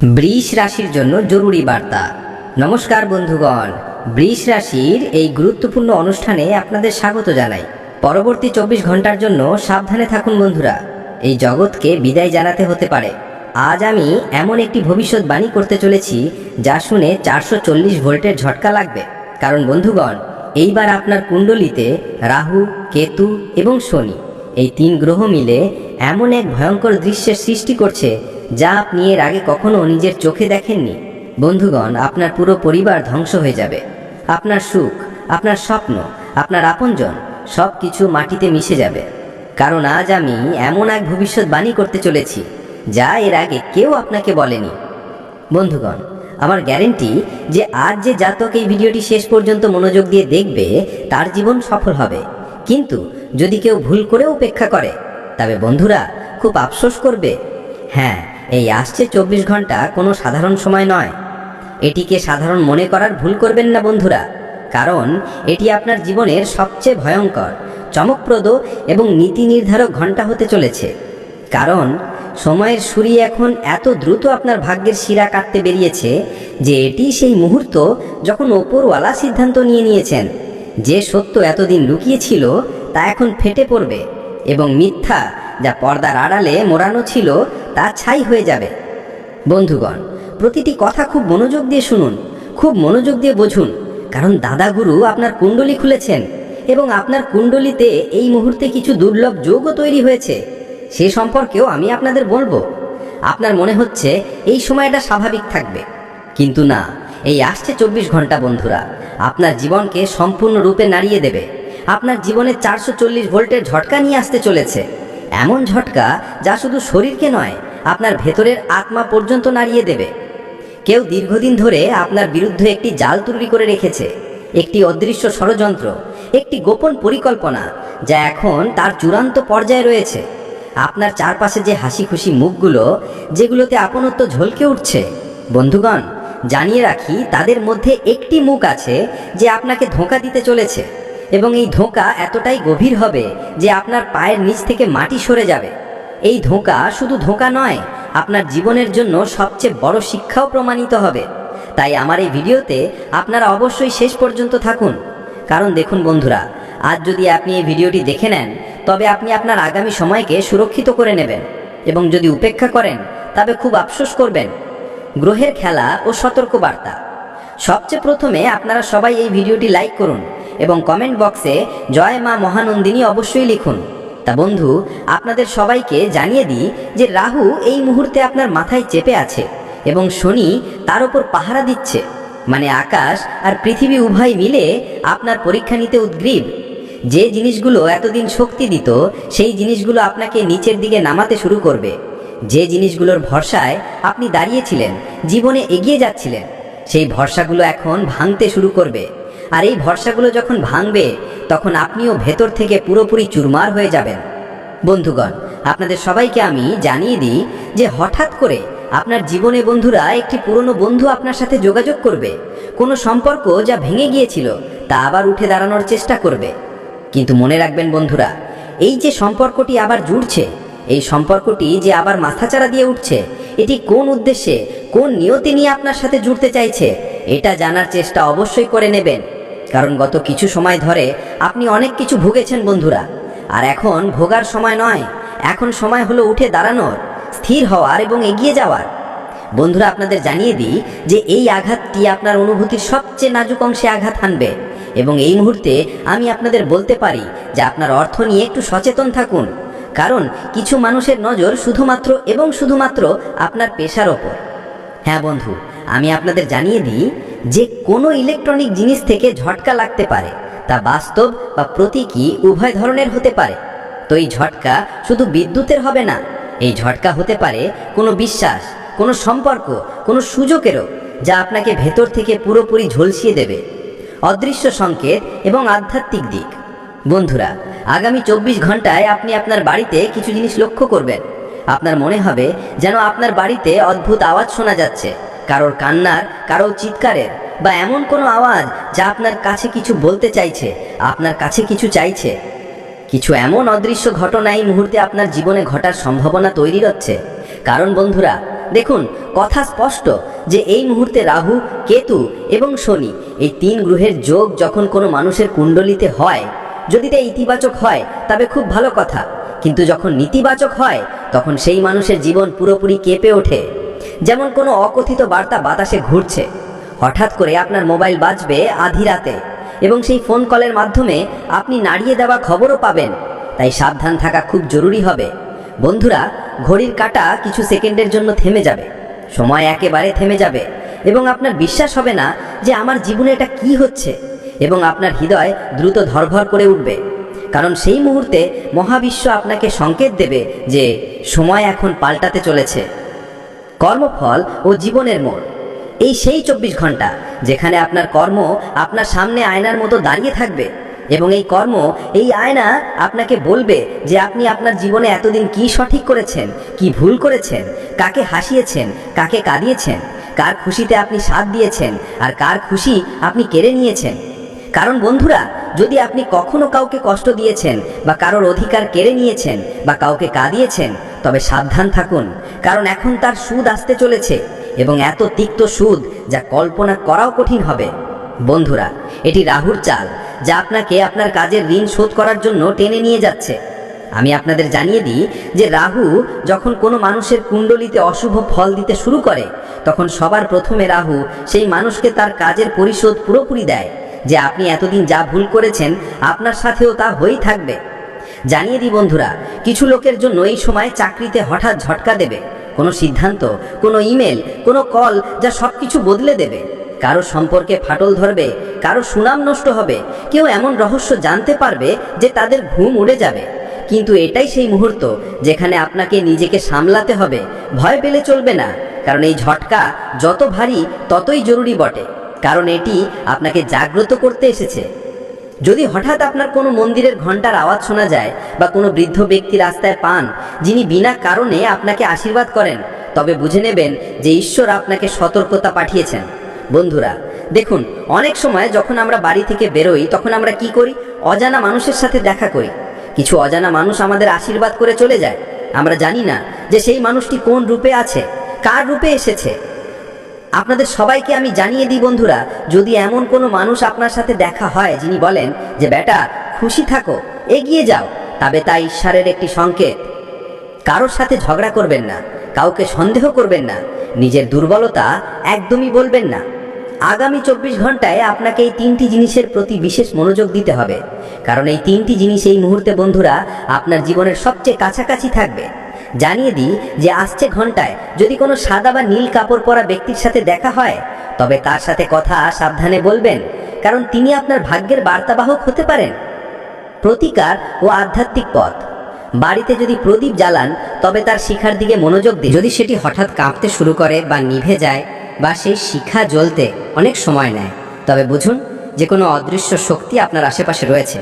বৃষ রাশির জন্য জরুরি বার্তা। নমস্কার বন্ধুগণ, বৃষ রাশির এই গুরুত্বপূর্ণ অনুষ্ঠানে আপনাদের স্বাগত জানাই। পরবর্তী চব্বিশ ঘণ্টার জন্য সাবধানে থাকুন বন্ধুরা। এই জগৎকে বিদায় জানাতে হতে পারে। আজ আমি এমন একটি ভবিষ্যৎবাণী করতে চলেছি, যা শুনে চারশো চল্লিশ ভোল্টের ঝটকা লাগবে। কারণ বন্ধুগণ, এইবার আপনার কুণ্ডলিতে রাহু, কেতু এবং শনি, এই তিন গ্রহ মিলে এমন এক ভয়ঙ্কর দৃশ্যের সৃষ্টি করছে যা আপনি এর আগে কখনো নিজের চোখে দেখেননি। বন্ধুগণ, আপনার পুরো পরিবার ধ্বংস হয়ে যাবে। আপনার সুখ, আপনার স্বপ্ন, আপনার আপনজন সব কিছু মাটিতে মিশে যাবে। কারণ আজ আমি এমন এক ভবিষ্যৎবাণী করতে চলেছি, যা এর আগে কেউ আপনাকে বলেনি। বন্ধুগণ, আমার গ্যারেন্টি যে আজ যে জাতক এই ভিডিওটি শেষ পর্যন্ত মনোযোগ দিয়ে দেখবে, তার জীবন সফল হবে। কিন্তু যদি কেউ ভুল করে উপেক্ষা করে, তবে বন্ধুরা, খুব আফসোস করবে। হ্যাঁ এই আসছে চব্বিশ ঘণ্টা কোনো সাধারণ সময় নয়। এটিকে সাধারণ মনে করার ভুল করবেন না বন্ধুরা, কারণ এটি আপনার জীবনের সবচেয়ে ভয়ঙ্কর, চমকপ্রদ এবং নীতি নির্ধারক ঘণ্টা হতে চলেছে। কারণ সময়ের সুরি এখন এত দ্রুত আপনার ভাগ্যের শিরা কাটতে বেরিয়েছে যে এটি সেই মুহূর্ত যখন ওপরওয়ালা সিদ্ধান্ত নিয়ে নিয়েছেন। যে সত্য এতদিন লুকিয়েছিল তা এখন ফেটে পড়বে এবং মিথ্যা যা পর্দার আড়ালে মোড়ানো ছিল, তা ছাই হয়ে যাবে। বন্ধুগণ, প্রতিটি কথা খুব মনোযোগ দিয়ে শুনুন, খুব মনোযোগ দিয়ে বুঝুন, কারণ দাদাগুরু আপনার কুণ্ডলি খুলেছেন এবং আপনার কুণ্ডলিতে এই মুহূর্তে কিছু দুর্লভ যোগও তৈরি হয়েছে। সে সম্পর্কেও আমি আপনাদের বলব। আপনার মনে হচ্ছে এই সময়টা স্বাভাবিক থাকবে। কিন্তু না, এই আসছে চব্বিশ ঘণ্টা বন্ধুরা। আপনার জীবনকে সম্পূর্ণরূপে নাড়িয়ে দেবে। আপনার জীবনে চারশো চল্লিশ ভোল্টের ঝটকা নিয়ে আসতে চলেছে। এমন ঝটকা যা শুধু শরীরকে নয়, আপনার ভেতরের আত্মা পর্যন্ত নাড়িয়ে দেবে। কেউ দীর্ঘদিন ধরে আপনার বিরুদ্ধে একটি জাল তৈরি করে রেখেছে, একটি অদৃশ্য ষড়যন্ত্র, একটি গোপন পরিকল্পনা যা এখন তার চূড়ান্ত পর্যায়ে রয়েছে। আপনার চারপাশে যে হাসি খুশি মুখগুলো, যেগুলোতে আপনত্ব ঝলকে উঠছে, বন্ধুগণ, জানিয়ে রাখি, তাদের মধ্যে একটি মুখ আছে যে আপনাকে ধোঁকা দিতে চলেছে। এবং এই ধোঁকা এতটাই গভীর হবে যে আপনার পায়ের নিচ থেকে মাটি সরে যাবে। এই ধোঁকা শুধু ধোঁকা নয়, আপনার জীবনের জন্য সবচেয়ে বড় শিক্ষাও প্রমাণিত হবে। তাই আমার এই ভিডিওতে আপনারা অবশ্যই শেষ পর্যন্ত থাকুন। কারণ দেখুন বন্ধুরা, আজ যদি আপনি এই ভিডিওটি দেখে নেন, তবে আপনি আপনার আগামী সময়কে সুরক্ষিত করে নেবেন এবং যদি উপেক্ষা করেন, তবে খুব আফসোস করবেন। গ্রহের খেলা ও সতর্কবার্তা। সবচেয়ে প্রথমে আপনারা সবাই এই ভিডিওটি লাইক করুন এবং কমেন্ট বক্সে জয় মা মহানন্দিনী অবশ্যই লিখুন। তা বন্ধু, আপনাদের সবাইকে জানিয়ে দিই যে রাহু এই মুহূর্তে আপনার মাথায় চেপে আছে এবং শনি তার ওপর পাহারা দিচ্ছে। মানে আকাশ আর পৃথিবী উভয় মিলে আপনার পরীক্ষা নিতে উদ্গ্রীব। যে জিনিসগুলো এতদিন শক্তি দিত, সেই জিনিসগুলো আপনাকে নিচের দিকে নামাতে শুরু করবে। যে জিনিসগুলোর ভরসায় আপনি দাঁড়িয়েছিলেন, জীবনে এগিয়ে যাচ্ছিলেন, সেই ভরসাগুলো এখন ভাঙতে শুরু করবে। আর এই ভরসাগুলো যখন ভাঙবে, তখন আপনিও ভেতর থেকে পুরোপুরি চুরমার হয়ে যাবেন। বন্ধুগণ, আপনাদের সবাইকে আমি জানিয়ে দিই যে হঠাৎ করে আপনার জীবনে বন্ধুরা একটি পুরনো বন্ধু আপনার সাথে যোগাযোগ করবে। কোনো সম্পর্ক যা ভেঙে গিয়েছিল, তা আবার উঠে দাঁড়ানোর চেষ্টা করবে। কিন্তু মনে রাখবেন বন্ধুরা, এই যে সম্পর্কটি আবার জুড়ছে, এই সম্পর্কটি যে আবার মাথাচাড়া দিয়ে উঠছে, এটি কোন উদ্দেশ্যে, কোন নিয়তি নিয়ে আপনার সাথে জুড়তে চাইছে, এটা জানার চেষ্টা অবশ্যই করে নেবেন। কারণ গত কিছু সময় ধরে আপনি অনেক কিছু ভুগেছেন বন্ধুরা। আর এখন ভোগার সময় নয়, এখন সময় হলো উঠে দাঁড়ানোর, স্থির হওয়ার এবং এগিয়ে যাওয়ার। বন্ধুরা, আপনাদের জানিয়ে দিই যে এই আঘাতটি আপনার অনুভূতির সবচেয়ে নাজুক অংশে আঘাত হানবে এবং এই মুহূর্তে আমি আপনাদের বলতে পারি যে আপনার অর্থ নিয়ে একটু সচেতন থাকুন। কারণ কিছু মানুষের নজর শুধুমাত্র এবং শুধুমাত্র আপনার পেশার ওপর। হ্যাঁ বন্ধু, আমি আপনাদের জানিয়ে দিই যে কোনো ইলেকট্রনিক জিনিস থেকে ঝটকা লাগতে পারে, তা বাস্তব বা প্রতীকী উভয় ধরনের হতে পারে। তো এই ঝটকা শুধু বিদ্যুতের হবে না, এই ঝটকা হতে পারে কোনো বিশ্বাস, কোনো সম্পর্ক, কোনো সুযোগেরও, যা আপনাকে ভেতর থেকে পুরোপুরি ঝলসিয়ে দেবে। অদৃশ্য সংকেত এবং আধ্যাত্মিক দিক। বন্ধুরা, আগামী চব্বিশ ঘন্টায় আপনি আপনার বাড়িতে কিছু জিনিস লক্ষ্য করবেন। আপনার মনে হবে যেন আপনার বাড়িতে অদ্ভুত আওয়াজ শোনা যাচ্ছে। কারোর কান্নার, কারোর চিৎকারের, বা এমন কোনো আওয়াজ যা আপনার কাছে কিছু বলতে চাইছে, আপনার কাছে কিছু চাইছে। কিছু এমন অদৃশ্য ঘটনা এই মুহূর্তে আপনার জীবনে ঘটার সম্ভাবনা তৈরি হচ্ছে। কারণ বন্ধুরা, দেখুন, কথা স্পষ্ট যে এই মুহূর্তে রাহু, কেতু এবং শনি এই তিন গ্রহের যোগ যখন কোনো মানুষের কুণ্ডলিতে হয়, যদি তা ইতিবাচক হয়, তবে খুব ভালো কথা। কিন্তু যখন নেতিবাচক হয়, তখন সেই মানুষের জীবন পুরোপুরি কেঁপে ওঠে। যেমন কোনো অকথিত বার্তা বাতাসে ঘুরছে। হঠাৎ করে আপনার মোবাইল বাজবে আধি রাতে এবং সেই ফোন কলের মাধ্যমে আপনি নাড়িয়ে দেওয়া খবরও পাবেন। তাই সাবধান থাকা খুব জরুরি হবে। বন্ধুরা, ঘড়ির কাঁটা কিছু সেকেন্ডের জন্য থেমে যাবে। সময় একেবারে থেমে যাবে এবং আপনার বিশ্বাস হবে না যে আমার জীবনে এটা কি হচ্ছে এবং আপনার হৃদয় দ্রুত ধরভর করে উঠবে। কারণ সেই মুহূর্তে মহাবিশ্ব আপনাকে সংকেত দেবে যে সময় এখন পাল্টাতে চলেছে। কর্মফল ও জীবনের মোড়। এই সেই চব্বিশ ঘণ্টা, যেখানে আপনার কর্ম আপনার সামনে আয়নার মতো দাঁড়িয়ে থাকবে এবং এই কর্ম, এই আয়না আপনাকে বলবে যে আপনি আপনার জীবনে এতদিন কি সঠিক করেছেন, কি ভুল করেছেন, কাকে হাসিয়েছেন, কাকে কাঁদিয়েছেন, কার খুশিতে আপনি সাথ দিয়েছেন আর কার খুশি আপনি কেড়ে নিয়েছেন। কারণ বন্ধুরা, যদি আপনি কখনো কাউকে কষ্ট দিয়েছেন বা কারোর অধিকার কেড়ে নিয়েছেন বা কাউকে কাঁদিয়েছেন তবে সাবধান থাকুন, কারণ এখন তার সুদ আসতে চলেছে এবং এত তিক্ত সুদ যা কল্পনা করাও কঠিন হবে। বন্ধুরা, এটি রাহুর চাল, যা আপনাকে আপনার কাজের ঋণ শোধ করার জন্য টেনে নিয়ে যাচ্ছে। আমি আপনাদের জানিয়ে দিই যে রাহু যখন কোনো মানুষের কুণ্ডলিতে অশুভ ফল দিতে শুরু করে, তখন সবার প্রথমে রাহু সেই মানুষকে তার কাজের পরিশোধ পুরোপুরি দেয়, যে আপনি এতদিন যা ভুল করেছেন, আপনার সাথেও তা হয়েই থাকবে। জানিয়ে দিই বন্ধুরা, কিছু লোকের জন্য এই সময় চাকরিতে হঠাৎ ঝটকা দেবে। কোনো সিদ্ধান্ত, কোনো ইমেল, কোনো কল যা সব কিছু বদলে দেবে। কারও সম্পর্কে ফাটল ধরবে, কারও সুনাম নষ্ট হবে, কেউ এমন রহস্য জানতে পারবে যে তাদের ঘুম উড়ে যাবে। কিন্তু এটাই সেই মুহূর্ত যেখানে আপনাকে নিজেকে সামলাতে হবে, ভয় পেলে চলবে না। কারণ এই ঝটকা যত ভারী ততই জরুরি বটে। কারণ এটি আপনাকে জাগ্রত করতে এসেছে। যদি হঠাৎ আপনার কোনো মন্দিরের ঘণ্টার আওয়াজ শোনা যায় বা কোনো বৃদ্ধ ব্যক্তি রাস্তায় পান, যিনি বিনা কারণে আপনাকে আশীর্বাদ করেন, তবে বুঝে নেবেন যে ঈশ্বর আপনাকে সতর্কতা পাঠিয়েছেন। বন্ধুরা, দেখুন, অনেক সময় যখন আমরা বাড়ি থেকে বেরোই, তখন আমরা কি করি? অজানা মানুষের সাথে দেখা করি। কিছু অজানা মানুষ আমাদের আশীর্বাদ করে চলে যায়। আমরা জানি না যে সেই মানুষটি কোন রূপে আছে, কার রূপে এসেছে। আপনাদের সবাইকে আমি জানিয়ে দিই, বন্ধুরা, যদি এমন কোনো মানুষ আপনার সাথে দেখা হয় যিনি বলেন যে, বেটা, খুশি থাকো, এগিয়ে যাও, তবে তা ঈশ্বরের একটি সংকেত। কারোর সাথে ঝগড়া করবেন না, কাউকে সন্দেহ করবেন না, নিজের দুর্বলতা একদমই বলবেন না। আগামী চব্বিশ ঘন্টায় আপনাকে এই তিনটি জিনিসের প্রতি বিশেষ মনোযোগ দিতে হবে, কারণ এই তিনটি জিনিস এই মুহূর্তে, বন্ধুরা, আপনার জীবনের সবচেয়ে কাছাকাছি থাকবে। জানিয়ে দিই যে আসছে ঘন্টায় যদি কোনো সাদা বা নীল কাপড় পরা ব্যক্তির সাথে দেখা হয়, তবে তার সাথে কথা সাবধানে বলবেন, কারণ তিনি আপনার ভাগ্যের বার্তাবাহক হতে পারেন। প্রতিকার ও আধ্যাত্মিক পথ। বাড়িতে যদি প্রদীপ জ্বালান, তবে তার শিখার দিকে মনোযোগ দিন। যদি সেটি হঠাৎ কাঁপতে শুরু করে বা নিভে যায়, বা সেই শিখা জ্বলতে অনেক সময় নেয়। তবে বুঝুন, যে কোনো অদৃশ্য শক্তি আপনার আশেপাশে রয়েছে।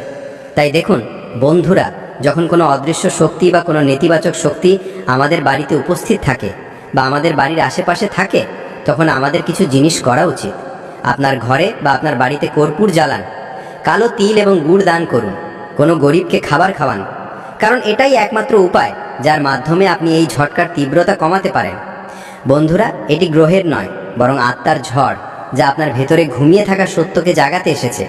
তাই দেখুন, বন্ধুরা যখন কোনো অদৃশ্য শক্তি বা কোনো নেতিবাচক শক্তি আমাদের বাড়িতে উপস্থিত থাকে বা আমাদের বাড়ির আশেপাশে থাকে, তখন আমাদের কিছু জিনিস করা উচিত। আপনার ঘরে বা আপনার বাড়িতে কর্পূর জ্বালান, কালো তিল এবং গুড় দান করুন, কোনো গরিবকে খাবার খাওয়ান। কারণ এটাই একমাত্র উপায় যার মাধ্যমে আপনি এই ঝটকার তীব্রতা কমাতে পারেন। বন্ধুরা, এটি গ্রহের নয়, বরং আত্মার ঝড়, যা আপনার ভেতরে ঘুমিয়ে থাকা সত্যকে জাগাতে এসেছে।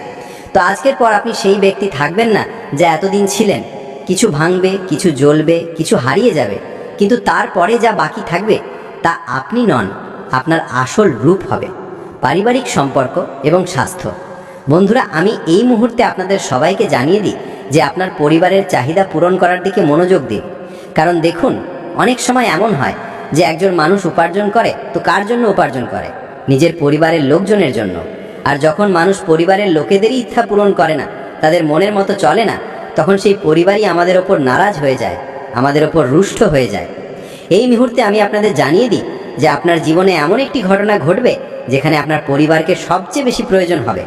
তো আজকের পর আপনি সেই ব্যক্তি থাকবেন না, যা এতদিন ছিলেন। কিছু ভাঙবে, কিছু জ্বলবে, কিছু হারিয়ে যাবে। কিন্তু তারপরে যা বাকি থাকবে, তা আপনি নন, আপনার আসল রূপ হবে। পারিবারিক সম্পর্ক এবং স্বাস্থ্য। বন্ধুরা, আমি এই মুহূর্তে আপনাদের সবাইকে জানিয়ে দিই যে আপনার পরিবারের চাহিদা পূরণ করার দিকে মনোযোগ দিন। কারণ দেখুন, অনেক সময় এমন হয় যে একজন মানুষ উপার্জন করে, তো কার জন্য উপার্জন করে? নিজের পরিবারের লোকজনের জন্য। আর যখন মানুষ পরিবারের লোকেদেরই ইচ্ছা পূরণ করে না, তাদের মনের মতো চলে না তখন সেই পরিবারই আমাদের ওপর নারাজ হয়ে যায়, আমাদের ওপর রুষ্ট হয়ে যায়। এই মুহূর্তে আমি আপনাদের জানিয়ে দিই যে আপনার জীবনে এমন একটি ঘটনা ঘটবে যেখানে আপনার পরিবারকে সবচেয়ে বেশি প্রয়োজন হবে।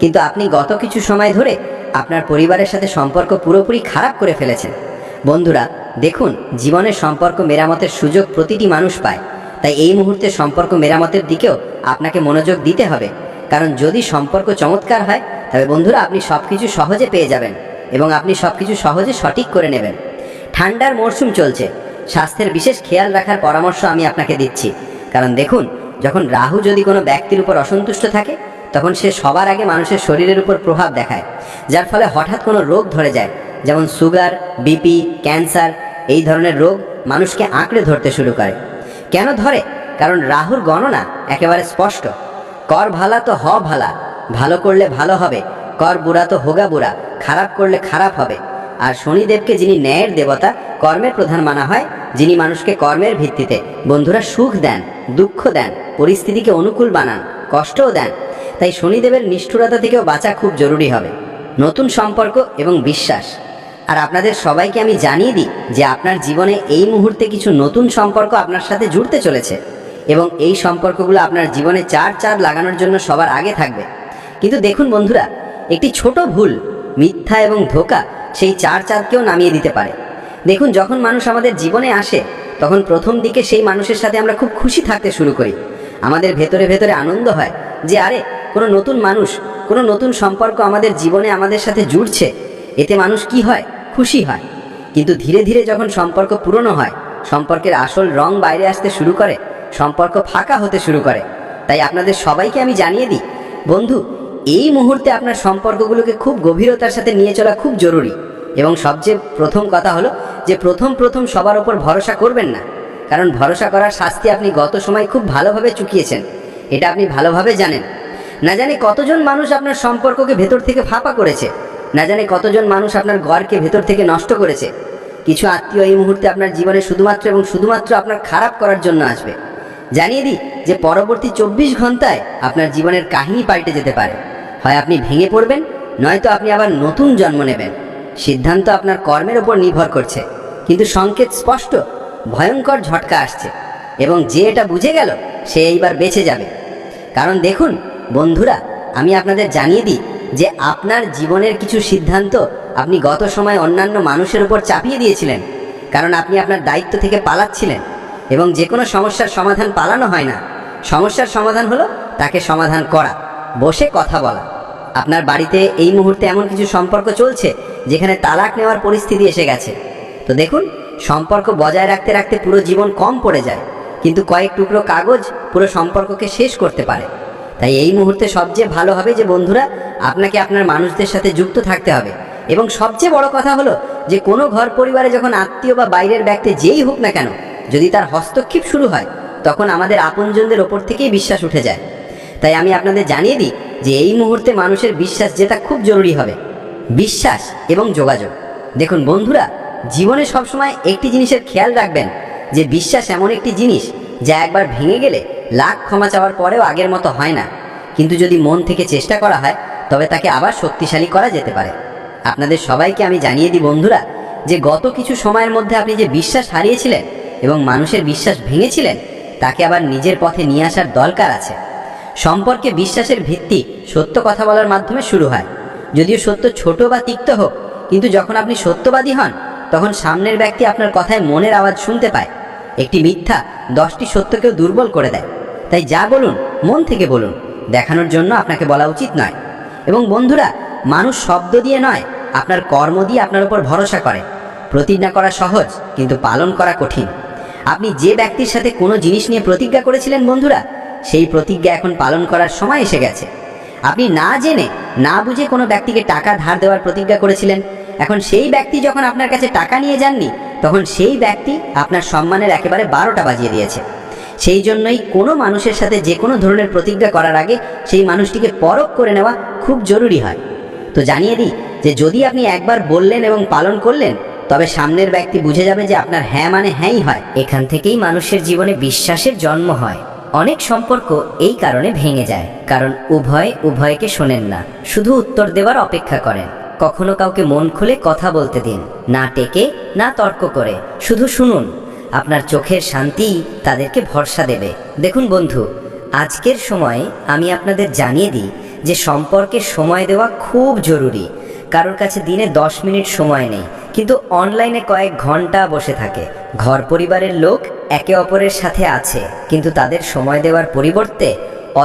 কিন্তু আপনি গত কিছু সময় ধরে আপনার পরিবারের সাথে সম্পর্ক পুরোপুরি খারাপ করে ফেলেছেন। বন্ধুরা, দেখুন জীবনের সম্পর্ক মেরামতের সুযোগ প্রতিটি মানুষ পায়। তাই এই মুহূর্তে সম্পর্ক মেরামতের দিকেও আপনাকে মনোযোগ দিতে হবে। কারণ যদি সম্পর্ক চমৎকার হয়, তবে বন্ধুরা, আপনি সব কিছু সহজে পেয়ে যাবেন। এবং আপনি সব কিছু সহজে সঠিক করে নেবেন। ঠান্ডার মরশুম চলছে। স্বাস্থ্যের বিশেষ খেয়াল রাখার পরামর্শ আমি আপনাকে দিচ্ছি। কারণ দেখুন, যখন রাহু যদি কোনো ব্যক্তির উপর অসন্তুষ্ট থাকে, তখন সে সবার আগে মানুষের শরীরের উপর প্রভাব দেখায়, যার ফলে হঠাৎ কোনো রোগ ধরে যায়। যেমন সুগার, বিপি, ক্যান্সার, এই ধরনের রোগ মানুষকে আঁকড়ে ধরতে শুরু করে। কেন ধরে? কারণ রাহুর গণনা একেবারে স্পষ্ট। কর ভালা তো হ ভালা। ভালো করলে ভালো হবে। কর বুড়া তো হোগা বুড়া। খারাপ করলে খারাপ হবে। আর শনিদেবকে যিনি ন্যায়ের দেবতা, কর্মের প্রধান মানা হয়, যিনি মানুষকে কর্মের ভিত্তিতে বন্ধুরা সুখ দেন, দুঃখ দেন, পরিস্থিতিকে অনুকূল বানান, কষ্টও দেন। তাই শনিদেবের নিষ্ঠুরতা থেকেও বাঁচা খুব জরুরি হবে। নতুন সম্পর্ক এবং বিশ্বাস। আর আপনাদের সবাইকে আমি জানিয়ে দিই যে আপনার জীবনে এই মুহূর্তে কিছু নতুন সম্পর্ক আপনার সাথে জুড়তে চলেছে এবং এই সম্পর্কগুলো আপনার জীবনে চার চাঁদ লাগানোর জন্য সবার আগে থাকবে। কিন্তু দেখুন বন্ধুরা, একটি ছোট ভুল মিথ্যা এবং ধোকা সেই চার চাঁদকেও নামিয়ে দিতে পারে। দেখুন, যখন মানুষ আমাদের জীবনে আসে, তখন প্রথম দিকে সেই মানুষের সাথে আমরা খুব খুশি থাকতে শুরু করি। আমাদের ভেতরে ভেতরে আনন্দ হয় যে, আরে, কোনো নতুন মানুষ, কোনো নতুন সম্পর্ক আমাদের জীবনে আমাদের সাথে জুড়ছে। এতে মানুষ কি হয়? খুশি হয়। কিন্তু ধীরে ধীরে যখন সম্পর্ক পুরনো হয়, সম্পর্কের আসল রং বাইরে আসতে শুরু করে, সম্পর্ক ফাঁকা হতে শুরু করে। তাই আপনাদের সবাইকে আমি জানিয়ে দিই, বন্ধু এই মুহূর্তে আপনার সম্পর্কগুলোকে খুব গভীরতার সাথে নিয়ে চলা খুব জরুরি। এবং সবচেয়ে প্রথম কথা হলো যে প্রথম প্রথম সবার ওপর ভরসা করবেন না। কারণ ভরসা করার শাস্তি আপনি গত সময় খুব ভালোভাবে চুকিয়েছেন। এটা আপনি ভালোভাবে জানেন। না জানি কতজন মানুষ আপনার সম্পর্ককে ভেতর থেকে ফাঁপা করেছে। না জানি কতজন মানুষ আপনার গড়কে ভেতর থেকে নষ্ট করেছে। কিছু আত্মীয় এই মুহূর্তে আপনার জীবনে শুধুমাত্র এবং শুধুমাত্র আপনার খারাপ করার জন্য আসবে। জানিয়ে দিই যে পরবর্তী চব্বিশ ঘন্টায় আপনার জীবনের কাহিনী পাল্টে যেতে পারে। হয় আপনি ভেঙে পড়বেন, নয়তো আপনি আবার নতুন জন্ম নেবেন। সিদ্ধান্ত আপনার কর্মের ওপর নির্ভর করছে। কিন্তু সংকেত স্পষ্ট, ভয়ঙ্কর ঝটকা আসছে, এবং যে এটা বুঝে গেল, সে এইবার বেঁচে যাবে। কারণ দেখুন, বন্ধুরা, আমি আপনাদের জানিয়ে দিই যে আপনার জীবনের কিছু সিদ্ধান্ত আপনি গত সময় অন্যান্য মানুষের উপর চাপিয়ে দিয়েছিলেন। কারণ আপনি আপনার দায়িত্ব থেকে পালাচ্ছিলেন, এবং যে কোনো সমস্যার সমাধান পালানো হয় না। সমস্যার সমাধান হলো তাকে সমাধান করা। বসে কথা বলা। আপনার বাড়িতে এই মুহূর্তে এমন কিছু সম্পর্ক চলছে, যেখানে তালাক নেওয়ার পরিস্থিতি এসে গেছে। তো দেখুন, সম্পর্ক বজায় রাখতে রাখতে পুরো জীবন কম পড়ে যায়, কিন্তু কয়েক টুকরো কাগজ পুরো সম্পর্ককে শেষ করতে পারে। তাই এই মুহূর্তে সবচেয়ে ভালো হবে যে, বন্ধুরা, আপনাকে আপনার মানুষদের সাথে যুক্ত থাকতে হবে। এবং সবচেয়ে বড় কথা হলো যে, কোনো ঘর পরিবারে যখন আত্মীয় বা বাইরের ব্যক্তি যেই হোক না কেন, যদি তার হস্তক্ষেপ শুরু হয়, তখন আমাদের আপনজনদের ওপর থেকেই বিশ্বাস উঠে যায়। তাই আমি আপনাদের জানিয়ে দিই যে এই মুহূর্তে মানুষের বিশ্বাস যেটা খুব জরুরি হবে। বিশ্বাস এবং যোগাযোগ। দেখুন বন্ধুরা, জীবনে সবসময় একটি জিনিসের খেয়াল রাখবেন যে বিশ্বাস এমন একটি জিনিস যা একবার ভেঙে গেলে লাখ ক্ষমা চাওয়ার পরেও আগের মতো হয় না। কিন্তু যদি মন থেকে চেষ্টা করা হয়, তবে তাকে আবার শক্তিশালী করা যেতে পারে। আপনাদের সবাইকে আমি জানিয়ে দিই বন্ধুরা, যে গত কিছু সময়ের মধ্যে আপনি যে বিশ্বাস হারিয়েছিলেন এবং মানুষের বিশ্বাস ভেঙেছিলেন, তাকে আবার নিজের পথে নিয়ে আসার দরকার আছে। সম্পর্কে বিশ্বাসের ভিত্তি সত্য কথা বলার মাধ্যমে শুরু হয়। যদিও সত্য ছোট বা তিক্ত হোক, কিন্তু যখন আপনি সত্যবাদী হন, তখন সামনের ব্যক্তি আপনার কথায় মনের আওয়াজ শুনতে পায়। একটি মিথ্যা দশটি সত্যকেও দুর্বল করে দেয়। তাই যা বলুন, মন থেকে বলুন, দেখানোর জন্য আপনাকে বলা উচিত নয়। এবং বন্ধুরা, মানুষ শব্দ দিয়ে নয়, আপনার কর্ম দিয়ে আপনার উপর ভরসা করে। প্রতিজ্ঞা করা সহজ, কিন্তু পালন করা কঠিন। আপনি যে ব্যক্তির সাথে কোনো জিনিস নিয়ে প্রতিজ্ঞা করেছিলেন, বন্ধুরা সেই প্রতিজ্ঞা এখন পালন করার সময় এসে গেছে। আপনি না জেনে, না বুঝে কোনো ব্যক্তিকে টাকা ধার দেওয়ার প্রতিজ্ঞা করেছিলেন? এখন সেই ব্যক্তি যখন আপনার কাছে টাকা নিয়ে যাননি, তখন সেই ব্যক্তি আপনার সম্মানের একেবারে বারোটা বাজিয়ে দিয়েছে। সেই জন্যই কোনো মানুষের সাথে যে কোনো ধরনের প্রতিজ্ঞা করার আগে সেই মানুষটিকে পরখ করে নেওয়া খুব জরুরি হয়। তো জানিয়ে দিই যে যদি আপনি একবার বললেন এবং পালন করলেন, তবে সামনের ব্যক্তি বুঝে যাবে যে আপনার হ্যাঁ মানে হ্যাঁই হয়। এখান থেকেই মানুষের জীবনে বিশ্বাসের জন্ম হয়। অনেক সম্পর্ক এই কারণে ভেঙে যায়, কারণ উভয় উভয়কে শোনেন না, শুধু উত্তর দেওয়ার অপেক্ষা করেন। কখনো কাউকে মন খুলে কথা বলতে দিন, না টেকে, না তর্ক করে, শুধু শুনুন। আপনার চোখের শান্তি তাদেরকে ভরসা দেবে। দেখুন বন্ধু, আজকের সময়ে আমি আপনাদের জানিয়ে দিই যে সম্পর্কে সময় দেওয়া খুব জরুরি। কারোর কাছে দিনে দশ মিনিট সময় নেই, কিন্তু অনলাইনে কয়েক ঘণ্টা বসে থাকে। ঘর পরিবারের লোক একে অপরের সাথে আছে, কিন্তু তাদের সময় দেওয়ার পরিবর্তে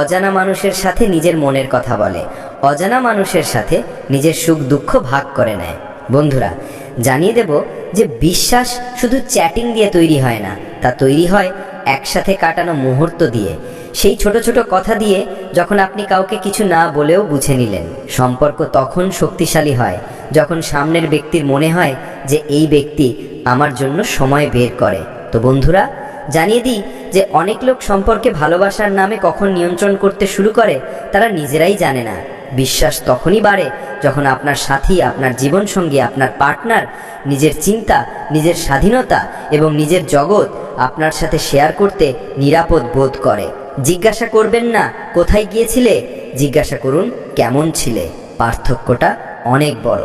অজানা মানুষের সাথে নিজের মনের কথা বলে, অজানা মানুষের সাথে নিজের সুখ দুঃখ ভাগ করে নেয়। বন্ধুরা, জানিয়ে দেব যে বিশ্বাস শুধু চ্যাটিং দিয়ে তৈরি হয় না, তা তৈরি হয় একসাথে কাটানো মুহূর্ত দিয়ে। সেই ছোট ছোট কথা দিয়ে যখন আপনি কাউকে কিছু না বলেও বুঝে নিলেন, সম্পর্ক তখন শক্তিশালী হয়, যখন সামনের ব্যক্তির মনে হয় যে এই ব্যক্তি আমার জন্য সময় বের করে। তো বন্ধুরা, জানিয়ে দিই যে অনেক লোক সম্পর্কে ভালোবাসার নামে কখন নিয়ন্ত্রণ করতে শুরু করে, তারা নিজেরাই জানে না। বিশ্বাস তখনই বাড়ে যখন আপনার সাথী, আপনার জীবনসঙ্গী, আপনার পার্টনার, নিজের চিন্তা, নিজের স্বাধীনতা এবং নিজের জগৎ আপনার সাথে শেয়ার করতে নিরাপদ বোধ করে। জিজ্ঞাসা করবেন না, কোথায় গিয়েছিলে? জিজ্ঞাসা করুন, কেমন ছিলে? পার্থক্যটা অনেক বড়।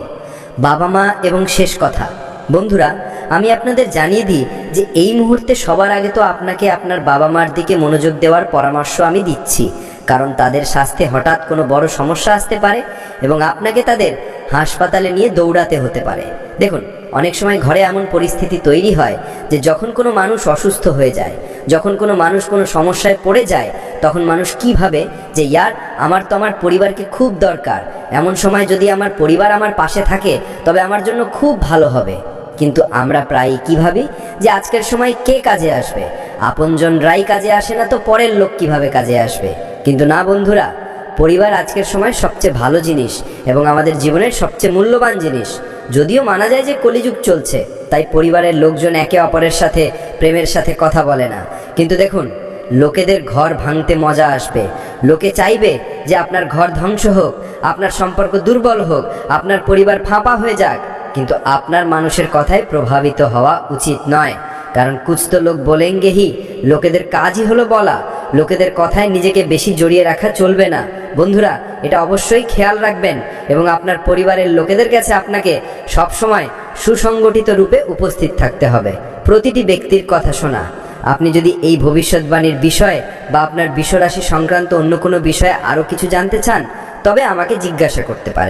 বাবা মা এবং শেষ কথা। বন্ধুরা, আমি আপনাদের জানিয়ে দিই যে এই মুহূর্তে সবার আগে তো আপনাকে আপনার বাবা মার দিকে মনোযোগ দেওয়ার পরামর্শ আমি দিচ্ছি। কারণ তাদের স্বাস্থ্যে হঠাৎ কোনো বড় সমস্যা আসতে পারে এবং আপনাকে তাদের হাসপাতালে নিয়ে দৌড়াতে হতে পারে। দেখুন, অনেক সময় ঘরে এমন পরিস্থিতি তৈরি হয় যে যখন কোনো মানুষ অসুস্থ হয়ে যায় যখন কোনো মানুষ কোনো সমস্যায় পড়ে যায়, তখন মানুষ কি ভাবে? যে, ইয়ার, আমার তো আমার পরিবারকে খুব দরকার। এমন সময় যদি আমার পরিবার আমার পাশে থাকে, তবে আমার জন্য খুব ভালো হবে। কিন্তু আমরা প্রায়ই কি ভাবি? যে, আজকের সময় কে কাজে আসবে? আপনজনরাই কাজে আসে না তো পরের লোক কীভাবে কাজে আসবে? কিন্তু না, বন্ধুরা, পরিবার আজকের সময় সবচেয়ে ভালো জিনিস এবং আমাদের জীবনের সবচেয়ে মূল্যবান জিনিস। যদিও মানা যায় যে, কলিযুগ চলছে, তাই পরিবারের লোকজন একে অপরের সাথে প্রেমের সাথে কথা বলে না। কিন্তু দেখুন, লোকেদের ঘর ভাঙতে মজা আসবে। লোকে চাইবে যে আপনার ঘর ধ্বংস হোক, আপনার সম্পর্ক দুর্বল হোক, আপনার পরিবার ফাঁপা হয়ে যাক। কিন্তু আপনার মানুষের কথায় প্রভাবিত হওয়া উচিত নয়। কারণ কুছ তো লোক বলেঙ্গে হি লোকেদের কাজই হলো বলা। লোকেদের কথায় নিজেকে বেশি জড়িয়ে রাখা চলবে না। বন্ধুরা, এটা অবশ্যই খেয়াল রাখবেন এবং আপনার পরিবারের লোকেদের কাছে আপনাকে সবসময় সুসংগঠিত রূপে উপস্থিত থাকতে হবে। প্রতিটি ব্যক্তির কথা শোনা। আপনি যদি এই ভবিষ্যৎবাণীর বিষয়ে বা আপনার বিশ্বরাশি সংক্রান্ত অন্য কোনো বিষয়ে আরও কিছু জানতে চান, তবে আমাকে জিজ্ঞাসা করতে পারেন।